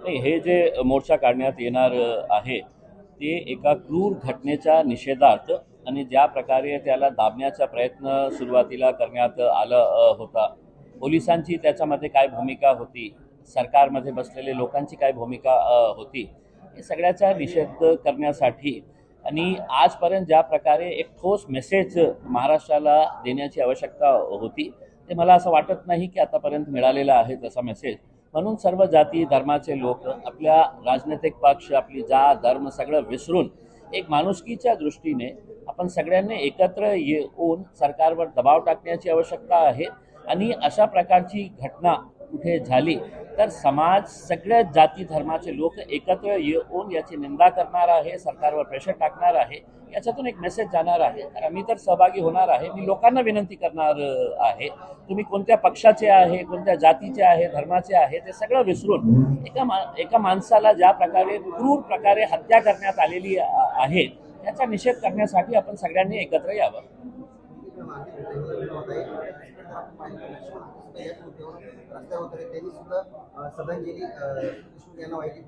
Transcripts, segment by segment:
नाही हे जे मोर्चा काढण्यात येणार आहे ते एका क्रूर घटनेच्या निषेधार्थ आणि ज्या प्रकारे त्याला दाबण्याचा प्रयत्न सुरुवातीला करण्यात आला होता. पोलिसांची त्याच्यामध्ये काय भूमिका होती? सरकारमध्ये बसलेले लोकांची काय भूमिका होती? हे सगळ्याचा निषेध करण्यासाठी आणि आजपर्यंत ज्या प्रकारे एक ठोस मेसेज महाराष्ट्राला देण्याची आवश्यकता होती ते मला असं वाटत नाही की आतापर्यंत मिळालेला आहे तसा मेसेज म्हणून सर्व जाती धर्माचे लोक आपल्या राजनैतिक पक्ष आपली जात धर्म सगळं विसरून एक माणुसकीच्या दृष्टीने आपण सगळ्यांनी एकत्र येऊन सरकारवर दबाव टाकण्याची आवश्यकता आहे. आणि अशा प्रकारची घटना कुठे झाली तर समाज सगळ्या जाती धर्माचे लोक एकत्र येऊन याची निंदा करणार आहे सरकारवर प्रेशर टाकणार आहे याच्यातून एक मेसेज जाणार आहे. कारण मी तर सहभागी होणार आहे मी लोकांना विनंती करणार आहे. तुम्ही कोणत्या पक्षाचे आहे कोणत्या जातीचे आहे धर्माचे आहे ते सगळं विसरून एका मा एका माणसाला ज्या प्रकारे क्रूर प्रकारे हत्या करण्यात आलेली आहे त्याचा निषेध करण्यासाठी आपण सगळ्यांनी एकत्र यावं. रस्त्यावर उतरले. त्यांनी सुद्धा श्रद्धांजली देशमुख यांना वाहिली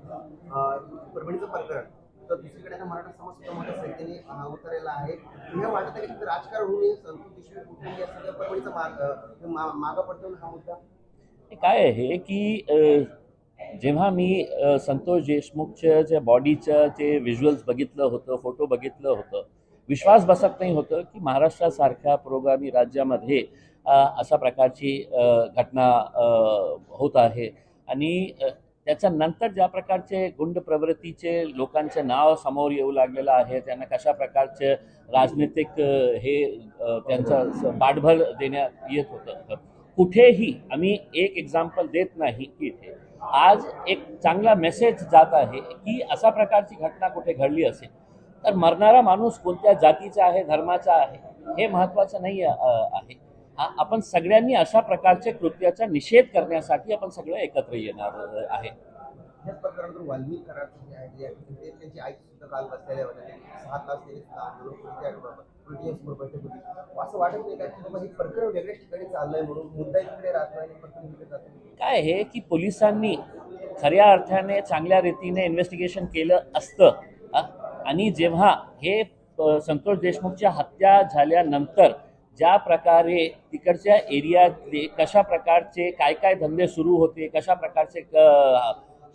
परभणीचं प्रकरण तर दुसरीकडे मराठा समाज सुद्धा मोठ्या संख्येने उतरलेला आहे तुम्हाला वाटत आहे की राजकारण संतोष देशमुख कुटुंब या सगळ्या परभणीचा मार्ग मा- मागं पडतो हा मुद्दा काय आहे की जेव्हा मी संतोष देशमुखच्या ज्या बॉडीचं जे व्हिज्युअल्स बघितलं होतं फोटो बघितलं होतं विश्वास बसत नाही होतं की महाराष्ट्रासारख्या पुरोगामी राज्यामध्ये अशा प्रकारची घटना होत आहे. आणि त्याच्यानंतर ज्या प्रकारचे गुंड प्रवृत्तीचे लोकांचे नाव समोर येऊ लागलेलं आहे त्यांना कशा प्रकारचे राजनैतिक हे त्यांचं पाठबळ देण्यात येत होतं. कुठेही आम्ही एक एक्झाम्पल देत नाही की इथे. आज एक चांगला मेसेज जात आहे की अशा प्रकारची घटना कुठे घडली असेल तर मरणारा माणूस कोणत्या जातीचा आहे धर्माचा आहे हे महत्त्वाचं नाही आहे. आपण सगळ्यांनी अशा प्रकारच्या कृत्याचा निषेध करण्यासाठी आपण सगळं एकत्र येणार आहे. हेच प्रकरणातून वाल्मिक कराडचं जे आहे जे आहे, ते त्यांची आई सुद्धा काल बसलेल्या होत्या ते सहा तास त्यांनी सुद्धा आंदोलन केलं त्याबरोबर PTI समोर बैठक होती? असं वाटत नाही का की बाबा हे प्रकरण वेगळ्याच ठिकाणी चाललंय म्हणून मुद्दा इकडे राहतो आणि प्रकरण इकडे जातो काय आहे की पोलिसांनी खऱ्या अर्थाने चांगल्या रीतीने इन्व्हेस्टिगेशन केलं असतं. आणि जेव्हा हे संतोष देशमुखच्या हत्या झाल्यानंतर ज्या प्रकारे तिकडच्या एरियातले कशा प्रकारचे काय काय धंदे सुरू होते कशा प्रकारचे क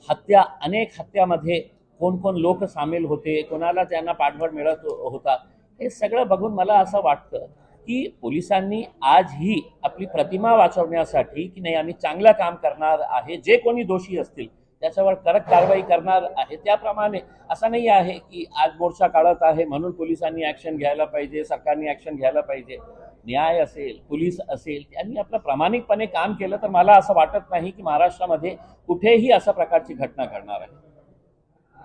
हत्या अनेक हत्यामध्ये कोण कोण लोक सामील होते कोणाला त्यांना पाठबळ मिळत होता हे सगळं बघून मला असं वाटतं की पोलिसांनी आजही आपली प्रतिमा वाचवण्यासाठी की नाही आम्ही चांगलं काम करणार आहे जे कोणी दोषी असतील त्याच्यावर कडक कारवाई करणार आहे. त्याप्रमाणे असं नाही आहे की आज मोर्चा काढत आहे म्हणून पोलिसांनी ॲक्शन घ्यायला पाहिजे सरकारने ॲक्शन घ्यायला पाहिजे. न्याय असेल पोलीस असेल त्यांनी आपलं प्रामाणिकपणे काम केलं तर मला असं वाटत नाही की महाराष्ट्रामध्ये कुठेही अशा प्रकारची घटना घडणार आहे.